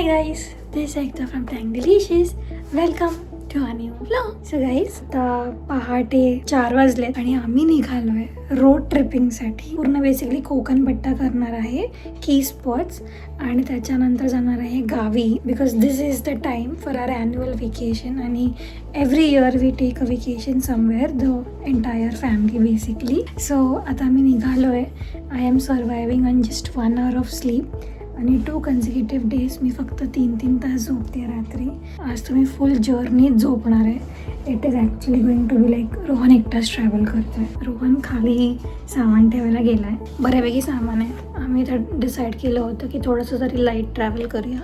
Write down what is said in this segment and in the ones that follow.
Hi guys this Ekta from tang delicious welcome to a new vlog so guys आता पहाटे चार वाजलेत आणि आम्ही निघालोय रोड ट्रिपिंगसाठी पूर्ण बेसिकली कोकण पट्टा करणार आहे की स्पॉट्स आणि त्याच्यानंतर जाणार आहे गावी because this is the time for our annual vacation आणि every year we take a vacation somewhere the entire family basically so आता आम्ही निघालोय I am surviving on just one hour of sleep आणि two consecutive days मी फक्त तीन तीन तास झोपते रात्री. आज तुम्ही फुल जर्नीत झोपणार आहे. It is actually going to be like Rohan एकटाच ट्रॅव्हल करतोय. रोहन खाली सामान ठेवायला गेला आहे बऱ्यापैकी सामान आहे. आम्ही तर डिसाईड केलं होतं की थोडंसं तरी लाइट ट्रॅव्हल करूया.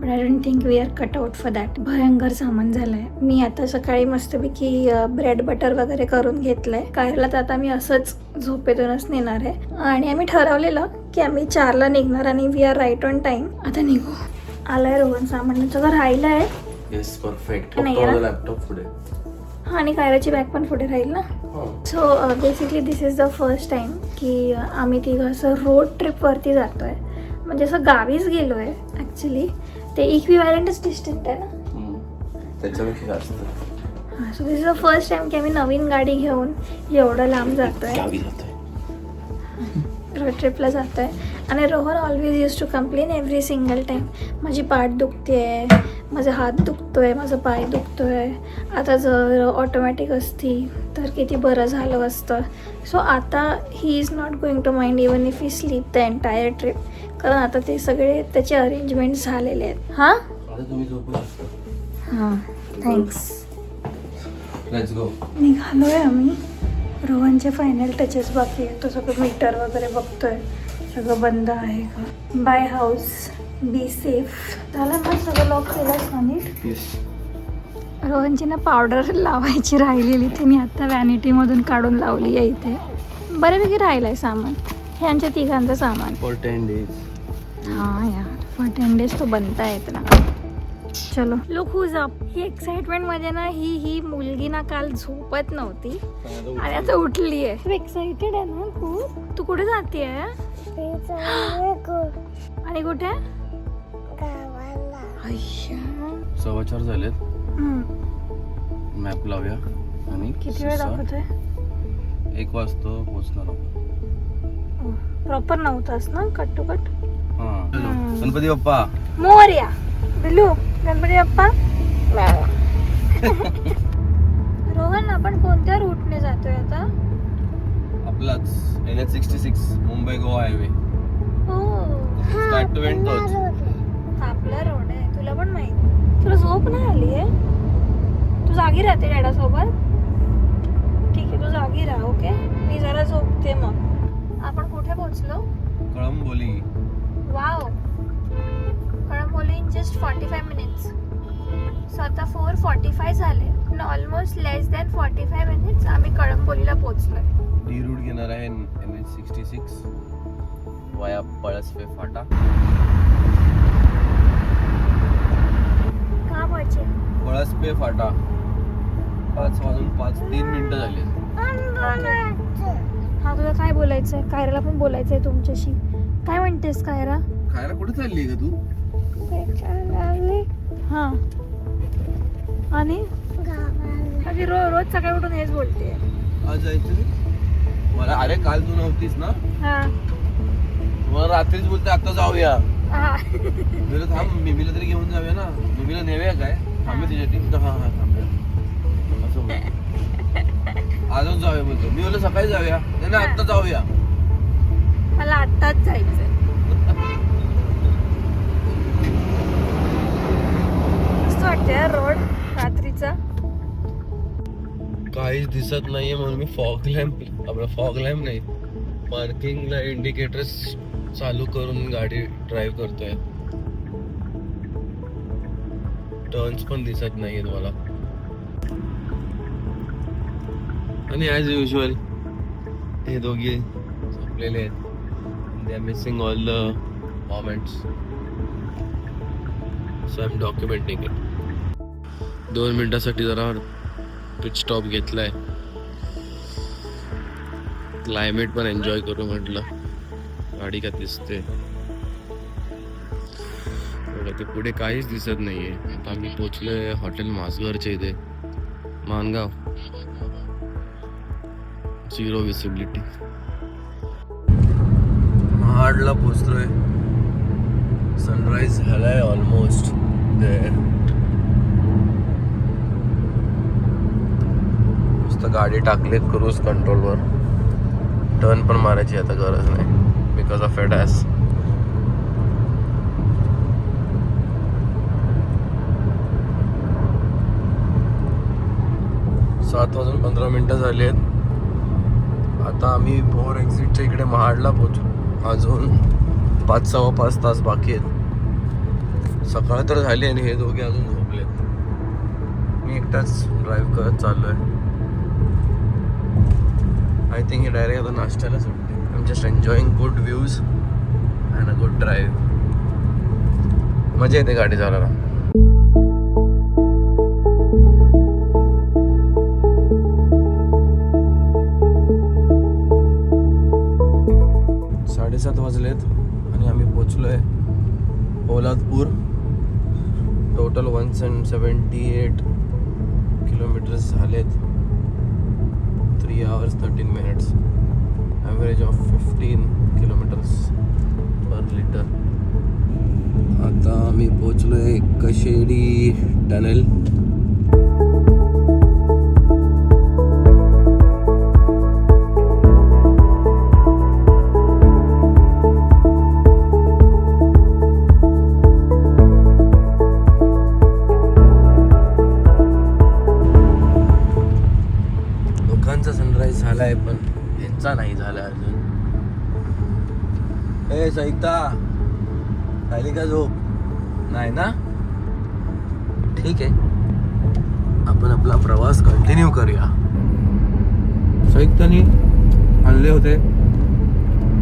But I don't think we are cut out for that भयंकर सामान झालं आहे मी आता सकाळी मस्तपैकी ब्रेड बटर वगैरे करून घेतलं आहे कारला तर आता मी असंच झोपेतूनच नेणार आहे. आणि आम्ही ठरवलेलं की आम्ही चारला निघणार आणि we are right on time आता निघू. आलाय रोहन सामान सगळं राहिलं आहे. येस परफेक्ट लॅपटॉप पुढे. हा आणि कायराची बॅग पण पुढे राहील ना. So basically this is the first time की अ, आम्ही तिघं असं रोड ट्रिपवरती जातो आहे म्हणजे असं गावीच गेलो आहे ॲक्च्युली ते इक्विवॅलंटच डिस्टंट आहे ना. त्याच्यापेक्षा जास्त. हां so this is the first time की आम्ही नवीन गाडी घेऊन एवढं लांब जातो आहे रोड ट्रिपला जातो आहे आणि Rohan always use to complain every single time माझी पाठ दुखते आहे माझा हात दुखतो आहे माझा पाय दुखतो आहे आता जर ऑटोमॅटिक असती तर किती बरं झालं असतं. सो आता he is not going to mind even if he sleep the entire trip कारण आता ते सगळे त्याचे अरेंजमेंट झालेले आहेत. हां? आता तुम्ही झोपू शकता. हां थँक्स लेट्स गो निघालो आहे आम्ही. रोहनचे फायनल टचेस बाकी आहे तो सगळं मीटर वगैरे बघतोय. सगळं बंद आहे का? बाय हाऊस बी सेफ झालं ना सगळं लॉक केलंच ना नीट रोहनची ना पावडर लावायची राहिलेली ती मी आत्ता व्हॅनिटीमधून काढून लावली आहे इथे. बऱ्यापैकी राहिलं आहे सामान. हे आमच्या तिघांचं सामान. फॉर टेन डेज हां यार फॉर टेन डेज तो बनता येत ना. चलो. लुक हुज अप ही एक्साइटमेंटमध्ये ना ही ही मुलगी ना काल झोपत नव्हती. आणि आता उठली. आहे. एक्साइटेड आहे ना खूप तू कुठे जाते आणि कुठे? अय्या. सव्वा चार झालेत. हम्म. मॅप लावूया. आणि किती वेळ दाखवतोय? एक वाजता पोहोचणार प्रॉपर नव्हतास ना कट टू कट? हा. गणपती बाप्पा. मोर्या. बिलू गणपती बाप्पा? रोहन आपण कोणत्या रूटने जातोय आता? आपलाच N H sixty six Mumbai Goa highway हो. स्टार्ट टू एंड तोच. आपला रोड आहे. तुला पण माहीत. तुला झोप नाही आली आहे? तू जागी राहते डॅडा सोबत ठीक आहे तू जागी राहा ओके? मी जरा झोपते मग. आपण कुठे पोहोचलो? Kalamboli. Wow. Kalamboli in just forty five minutes so आता फोर फॉर्टी फाय झाले. Almost less than forty five minutes आम्ही कळंबोलीला पोहोचलोय. डी रूट घेणार आहे एन एच सिक्स्टी सिक्स वाया पळसपे फाटा. का पाहिजे पळसपे फाटा. पाच वाजून पाच तीन मिनिटं झाली हा तुला काय बोलायचं आहे कायराला पण बोलायचं आहे तुमच्याशी. काय म्हणतेस कायरा? खायला कुठे चालली का तू? हा. आणि? आधी रो रोज सकाळी उठून हेच बोलते. आज जायचं मला अरे काल तू नव्हतीस ना? हा. मला रात्रीच बोलते आता जाऊया. हा. मी थांब मिमीला तरी घेऊन जाऊया ना. मिमीला नेऊया काय? आम्ही तिच्यासाठी. हा हा थांबूया असं बोल आजच जाऊया बोलतो मी बोललो सकाळी जाऊया. नाही आत्ता जाऊया. मला आत्ताच जायचंय. काहीच दिसत नाहीये म्हणून मी फॉग लॅम्प आपला फॉग लॅम्प नाही पार्किंगला इंडिकेटर्स चालू करून गाडी ड्राईव्ह करतोय. टर्न्स पण दिसत नाहीयेत मला. आणि ॲज युजल हे दोघे झोपलेले आहेत. They are missing all the moments so I am documenting it दोन मिनिटासाठी जरा पिच स्टॉप घेतलाय. क्लायमेट पण एन्जॉय करू म्हटलं. गाडी का दिसते. ते पुढे काहीच दिसत नाहीये. आता आम्ही पोचलोय हॉटेल मासगरच्या इथे. मानगाव. झिरो विसिबिलिटी महाडला पोचलोय सनराइज झालाय ऑलमोस्ट देअर नुसतं गाडी टाकले क्रूज कंट्रोलवर टर्न पण मारायची आता गरज नाही. बिकॉज ऑफ एट ॲस सात वाजून पंधरा मिनटं झाली आहेत. आता आम्ही भोर एक्झिटच्या इकडे महाडला पोचू अजून पाच सव्वा पाच तास बाकी आहेत. सकाळ तर झाली आणि हे दोघे अजून झोपलेत. मी एकटाच ड्राईव्ह करत चाललो आहे आय थिंक हे डायरेक्ट आता नाश्त्याला सुटते I am just enjoying good views and a good drive मजा येते गाडी चालवायला. साडेसात वाजलेत आणि आम्ही पोचलो आहे Poladpur. Total one seventy eight kilometres झालेत. Three hours thirteen minutes average of fifteen kilometres per litre आता मी पोचलो आहे कशेडी टनेल. ए सहिता का झोप? नाही ना? ठीक आहे. आपण आपला प्रवास कंटिन्यू करूया. संयुक्तानी आणले होते.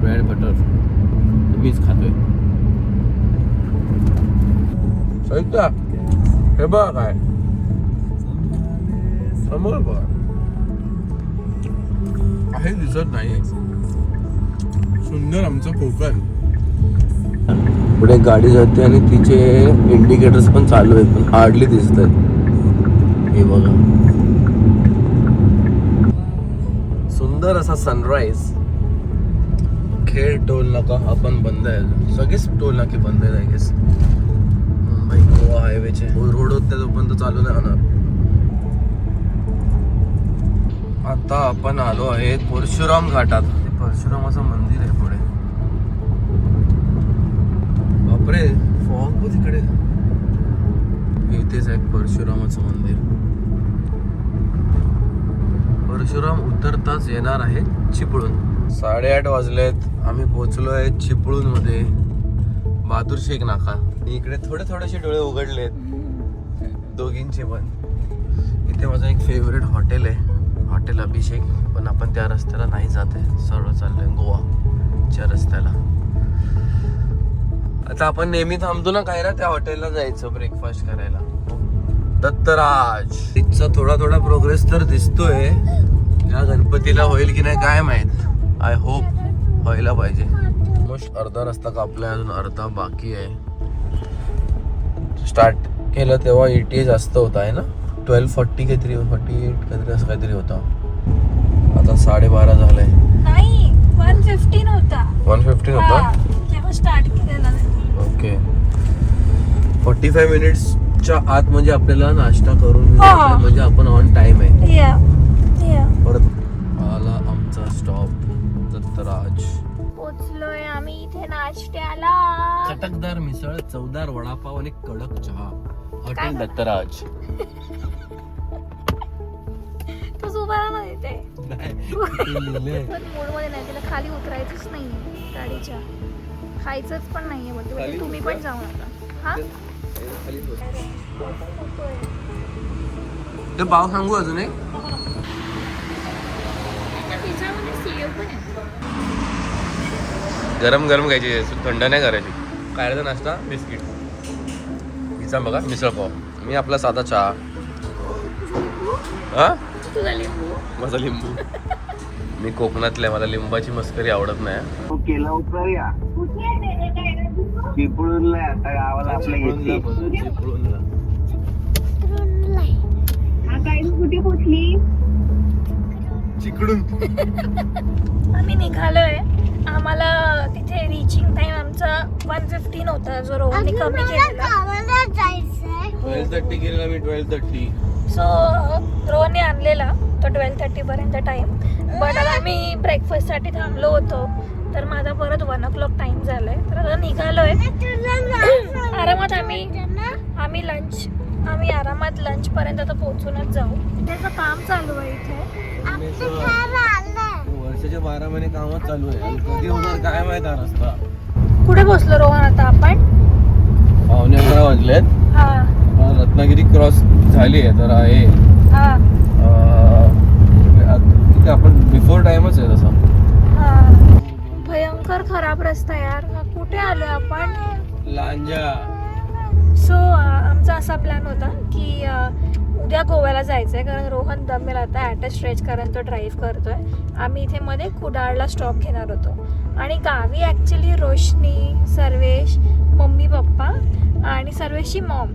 Bread butter. मीच खातोय. संयुक्ता हे बघ काय. समोर बघ. काही दिसत नाही. सुंदर आमचं कोकण. पुढे गाडी जाते आणि तिचे इंडिकेटर्स पण चालू आहेत पण हार्डली दिसत आहेत हे बघा. सुंदर असा सनराईज खेळ टोल नाका हा पण बंद आहे सगळेच टोल नाके बंद आहेत आय गेस मुंबई गोवा हायवेचे रोड होते तोपर्यंत चालू नाही होणार. आता आपण आलो आहे परशुराम घाटात. ते परशुरामाचं मंदिर आहे पुढे बापरे. फॉग बघ तिकडे. इथेच आहे परशुरामाचं मंदिर. परशुराम उतरताच येणार आहे चिपळूण. साडेआठ वाजलेत. आम्ही पोहोचलोय चिपळूणमध्ये बहादूर शेख नाका. इकडे थोडे थोडेसे डोळे उघडलेत. दोघींचे पण. इथे माझं एक फेवरेट हॉटेल आहे. हॉटेल अभिषेक. पण आपण त्या रस्त्याला नाही जात आहे. सरळ चाललोय गोवाच्या रस्त्याला. आता आपण नेहमी थांबतो ना काय ना त्या हॉटेलला जायचं ब्रेकफास्ट करायला. दत्तराज. इथचा थोडा थोडा प्रोग्रेस तर दिसतोय. या गणपतीला होईल की नाही काय माहीत. आय होप व्हायला पाहिजे. ऑलमोस्ट अर्धा रस्ता कापलाय अजून अर्धा बाकी आहे. स्टार्ट केलं तेव्हा एटी जास्त होता आहे ना? ट्वेल्व फोर्टी काहीतरी फोर्टी एट काहीतरी असं काहीतरी होता. आता साडेबारा झालंय. नाही वन फिफ्टीन होता. वन फिफ्टीन होता? Start okay. फोर्टी फाय मिनिट्सच्या आत म्हणजे आपल्याला नाश्ता करून म्हणजे आपण ऑन टाइम आहे. परत आला आमचा स्टॉप दत्तराज. पोचलोय आम्ही इथे नाश्त्याला. चटकदार मिसळ चवदार वडापाव आणि कडक चहा? हॉटेल दत्तराज. मूडमध्ये नाही खाली उतरायचंच नाहीये गाडीच्या. खायचंच पण नाहीये बोलते खाली बोलते तुम्ही पण जाऊ नका हा? ते पाव सांगू अजून एक? आहे. गरम गरम घ्यायची थंड नाही करायची. काय नाश्ता बिस्किट. हिचा बघा मिसळ पाव. मी आपला साधा चहा. हा? माझा लिंबू. मी कोकणातल्या मला लिंबाची मस्करी आवडत नाही. आहे? काय? चिपळूणला आहे. आता गावाला आपल्या चिपळूणला येते. कुठे पोचली? चिकडून. आम्ही निघालोय. आम्हाला तिथे रिचिंग टाइम आमचा वन फिफ्टीन होता. जो रोहनने कमी केलेला. ट्वेल्व थर्टी गेलेला मी ट्वेल्व थर्टी सो रोहनने आणलेला. तो ट्वेल्व थर्टी पर्यंत टाइम बट आता आम्ही ब्रेकफास्टसाठी थांबलो होतो. तर माझा परत वन ओ क्लॉक टाइम झालाय. तर आता निघालोय. आरामात आम्ही आम्ही लंच आम्ही आरामात लंच पर्यंत आता पोहोचूनच जाऊ. त्याचं काम चालू आहे इथे. वर्षाचे बारा महिने कामच चालू आहे. आणि कधी होणार काय माहीत हा रस्ता. कुठे पोहोचलो रोहन आता आपण? पावणे अकरा वाजलेत. हा. रत्नागिरी क्रॉस झाली आहे तर आहे. हा. अं, आत- इथे आपण बिफोर टाइमच आहे तसा. हा भयंकर खराब रस्ता यार. कुठे आलोय आपण? लांजा. सो आमचा असा प्लॅन होता की उद्या गोव्याला जायचं आहे कारण रोहन दमेल आता ॲट अ स्ट्रेच कारण तो ड्राईव्ह करतोय. आम्ही इथे मध्ये कुडाळला स्टॉप घेणार होतो. आणि गावी ॲक्च्युली रोशनी सर्वेश मम्मी पप्पा आणि सर्वेशची मॉम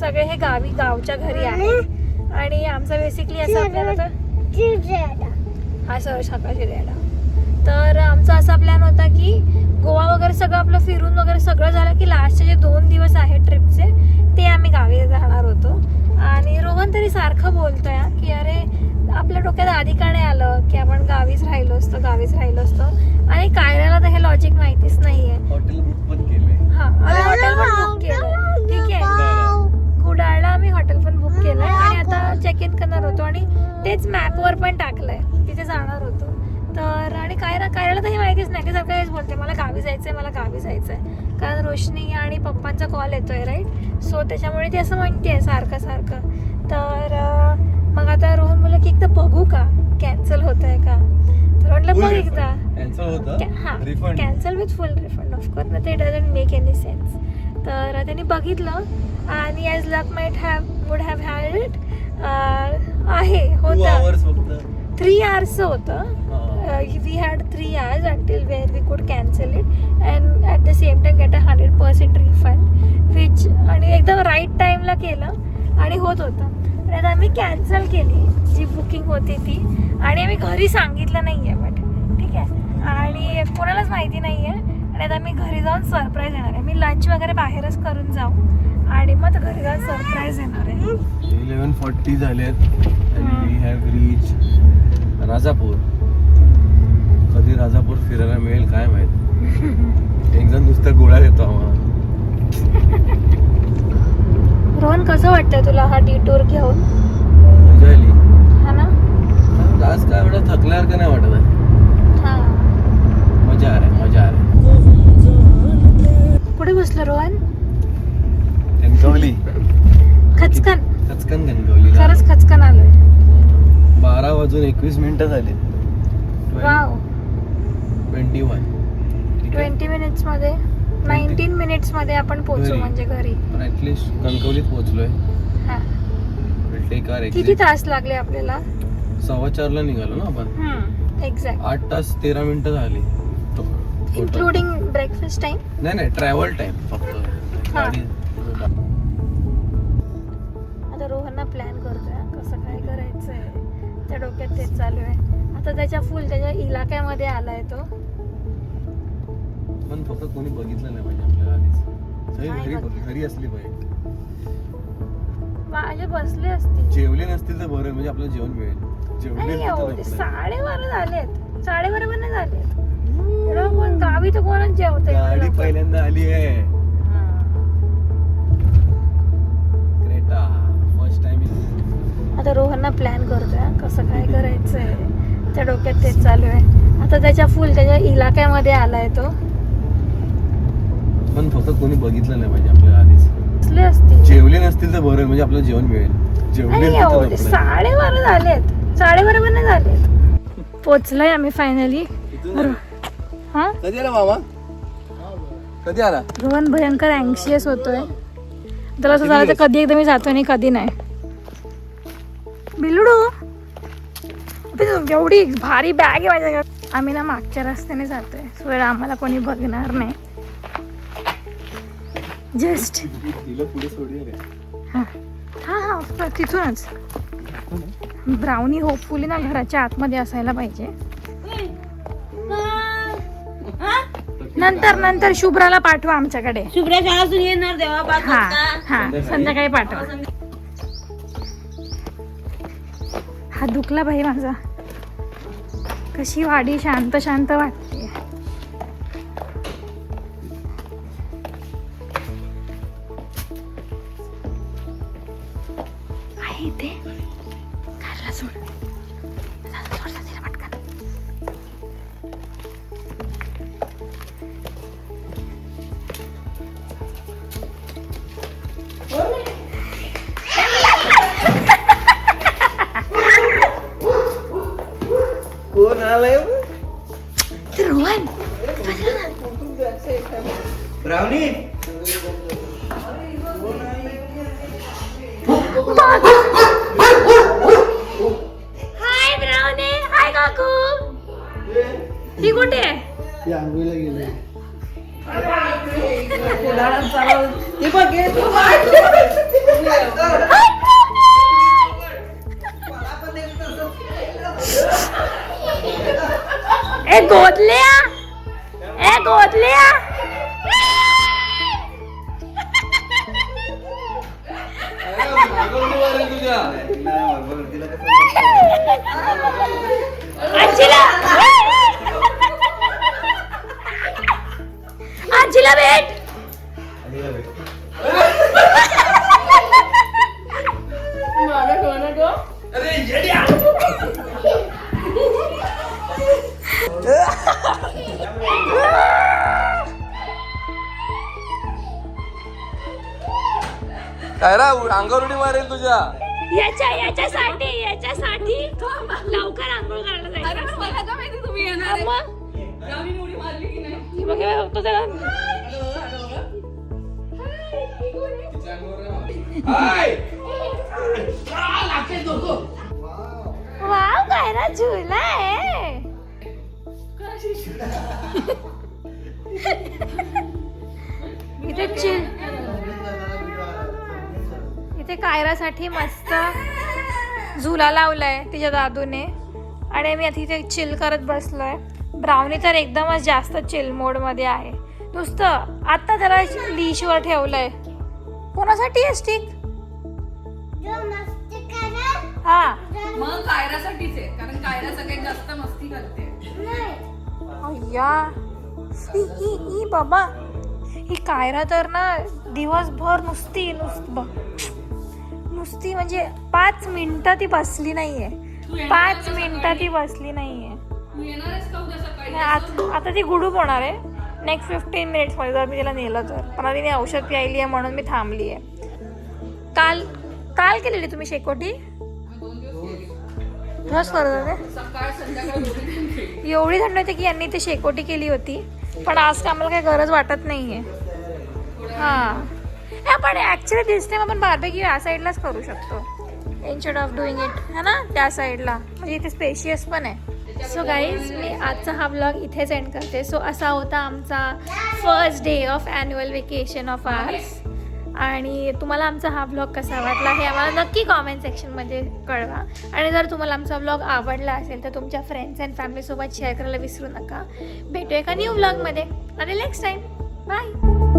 सगळे हे गावी गावच्या घरी आहेत. आणि आमचा बेसिकली असा आपल्याला तर हा सर सकाळची रेडा तर आमचा असा प्लॅन होता की गोवा वगैरे सगळं आपलं फिरून वगैरे सगळं झालं की लास्टचे जे दोन दिवस आहेत ट्रिपचे ते आम्ही गावी जाणार होतो. आणि रोहन तरी सारखं बोलतोय हा, की अरे आपल्या डोक्यात आधी का नाही आलं की आपण गावीच राहिलो असतो गावीच राहिलो असतो? आणि कायऱ्याला तर हे लॉजिक माहितीच नाहीये. हॉटेल बुक पण केलंय. हा आम्ही हॉटेल पण बुक केलं ठीक आहे. कुडाळला आम्ही हॉटेल पण बुक केलंय. आणि आता चेक इन करणार होतो. आणि तेच मॅपवर पण टाकलंय. तिथे जाणार होतो. तर आणि काय ना कायला तर हे माहितीच नाही. ते सगळं हेच बोलते. मला गावी जायचंय मला गावी जायचंय. कारण रोशनी आणि पप्पांचा कॉल येतोय राईट सो त्याच्यामुळे ती असं म्हणते सारखं सारखं. तर मग आता रोहन बोलला की एकदा बघू का? कॅन्सल होत आहे का? तर म्हटलं बघ एकदा. हा. Cancel with full refund of course ना ते डझंट मेक एनी सेन्स तर त्यांनी बघितलं आणि as luck might have would have had it आहे होतं. थ्री आवर्सचं होतं. हा. We had three hours until where we could cancel it and at the same time get a hundred percent refund which आणि एकदम राईट टाईमला केलं आणि होत होतं. आता आम्ही कॅन्सल केली. जी बुकिंग होती ती. आणि आम्ही घरी सांगितलं नाही आहे बट ठीक आहे. आणि कोणालाच माहिती नाही आहे आणि आता आम्ही घरी जाऊन सरप्राईज येणार आहे. मी लंच वगैरे बाहेरच करून जाऊ. आणि मग घरी जाऊन सरप्राईज येणार आहे. Eleven forty reach Rajapur. कधी राजापूर फिरायला मिळेल काय माहीत? एक जण नुसतं गोळ्या देतो आम्हाला. रोहन कसं वाटतंय तुला हा डी टूर घेऊन? मजा आली. हा ना? आज काय एवढं थकल्यासारखं नाही वाटत आहे? हा. मजा आ रहा है मजा आ रहा कुठे बसलो रोहन? कणकवली खचकन. कचकन कणकवली खरंच खचकन आलोय. बारा वाजून एकवीस मिनिटं झाली वाव ट्वेंटी वन ट्वेंटी मिनिट्समध्ये नाईन्टीन मिनिट्समध्ये आपण पोहोचू घरी. म्हणजे घरी. पण ऍटलिस्ट कणकवलीत पोहोचलोय. हा. कार किती तास लागले आपल्याला? सव्वा चारला निघालो ना आपण. एक्झॅक्ट आठ तास तेरा मिनिटं झाली. Total. इन्क्लुडिंग ब्रेकफास्ट टाइम नाही नाही ट्रॅव्हल टाइम फक्त. हा. गाडी आता रोहनना प्लॅन करतोय हा, कसं काय करायचंय. त्या डोक्यात तेच चालू आहे. आता त्याच्या फुल त्याच्या इलाक्यामध्ये आलाय तो. पण फक्त कोणी बघितलं नाही पाहिजे आपल्याला आधीच. सगळी नाही घरी बघितलं. घरी असली पाहिजे. माझे बसले असतील. जेवले नसतील तर बरं म्हणजे आपल्याला जेवण मिळेल. जेवले अरे नसतील तर एवढे साडेबारा झालेत. साडेबारा पण नाही एवढं कोण गावी तर कोणच एवढं गाडी? पहिल्यांदा आली आहे. क्रेटा फर्स्ट टाइम आता रोहनना प्लॅन करतोय हा, कसं काय करायचंय. त्या डोक्यात तेच चालू आहे. आता त्याच्या फुल त्याच्या इलाक्यामध्ये आलाय तो. पण फक्त कोणी बघितलं नाही पाहिजे आपल्याला आधीच. असतील. जेवले नसतील तर बरं म्हणजे आपल्याला जेवण मिळेल. जेवले अरे नसतील तर एवढे आपल्याला- साडेबारा झालेत. साडेबारा पण नाही झालेत. पोचलोय आम्ही फायनली हा? कधी आला मामा? कधी आला? रोहन भयंकर अँक्शियस होतोय. त्याला असं झालं तर कधी एकदा मी जातो आणि कधी नाही. बिलुडू. अबे, एवढी भारी बॅग आहे माझ्या आम्ही ना मागच्या रस्त्याने जातोय. सो आम्हाला कोणी बघणार नाही. जस्ट. तिला पुढे सोडूया हा. हा हा तिथूनच. ब्राउनी होपफुली ना घराच्या आतमध्ये असायला पाहिजे. नंतर नंतर शुभ्राला पाठवा आमच्याकडे. शुभ्रा शाळातून येणार पाच हा हा संध्याकाळी पाठवा. हा दुखला भाई माझा. कशी वाडी शांत शांत वाटते आहे इथे घरला ही कुठे आहे? आंघोळीला गेले. ए गोदल्या? ए गोदल्या? आजीला आजीला भेट. काय रा अंगावर उडी मारेल तुझ्या. याच्या याच्यासाठी याच्यासाठी लवकर आंघोळ करायला जायचं. तुम्ही येणार बघ हे बघतो त्याला वाव काय ना झुला आहे इथे चिल. इथे कायरासाठी मस्त झुला लावलाय तिच्या दादूने. आणि मी आता इथे चिल करत बसलोय. ब्राउनी तर एकदमच जास्त चिल मोडमध्ये आहे. नुसतं आता त्याला लीशवर ठेवलंय. कोणासाठी आहे स्टिक हा. मग कायरासाठीच आहे कारण कायरा सगळ्यात जास्त मस्ती करते. अय्या. ही ही ही बाबा. ही कायरा तर ना दिवसभर नुसती नुसती बघ नुसती म्हणजे पाच मिनिटं ती बसली नाहीये. पाच मिनिटं ती बसली नाहीये. तू येणारच का उद्या सकाळी? नाही, आत- आता ती गुडूप होणार आहे. नेक्स्ट फिफ्टीन मिनिट्समध्ये जर मी तिला नेलं तर. पण आता तिने औषध प्यायली आहे म्हणून मी थांबली आहे. काल काल केलेली तुम्ही शेकोटी? रोज करत एवढी थंड होती की यांनी ते शेकोटी केली होती. पण आज का आम्हाला काही गरज वाटत नाहीये. हा. हे पण ऍक्च्युली दिसते मग आपण बार्बेक्यू या साईडलाच करू शकतो. इन्स्टेड ऑफ डुईंग इट है ना? त्या साईडला म्हणजे इथे स्पेशियस पण आहे. सो गाईज मी आजचा हा ब्लॉग इथेच एंड करते. सो असा होता आमचा first day of annual vacation of ours आणि तुम्हाला आमचा हा ब्लॉग कसा वाटला हे आम्हाला नक्की कॉमेंट सेक्शनमध्ये कळवा. आणि जर तुम्हाला आमचा ब्लॉग आवडला असेल तर तुमच्या फ्रेंड्स अँड फॅमिलीसोबत शेअर करायला विसरू नका. भेटूया एका न्यू ब्लॉगमध्ये आणि नेक्स्ट टाईम बाय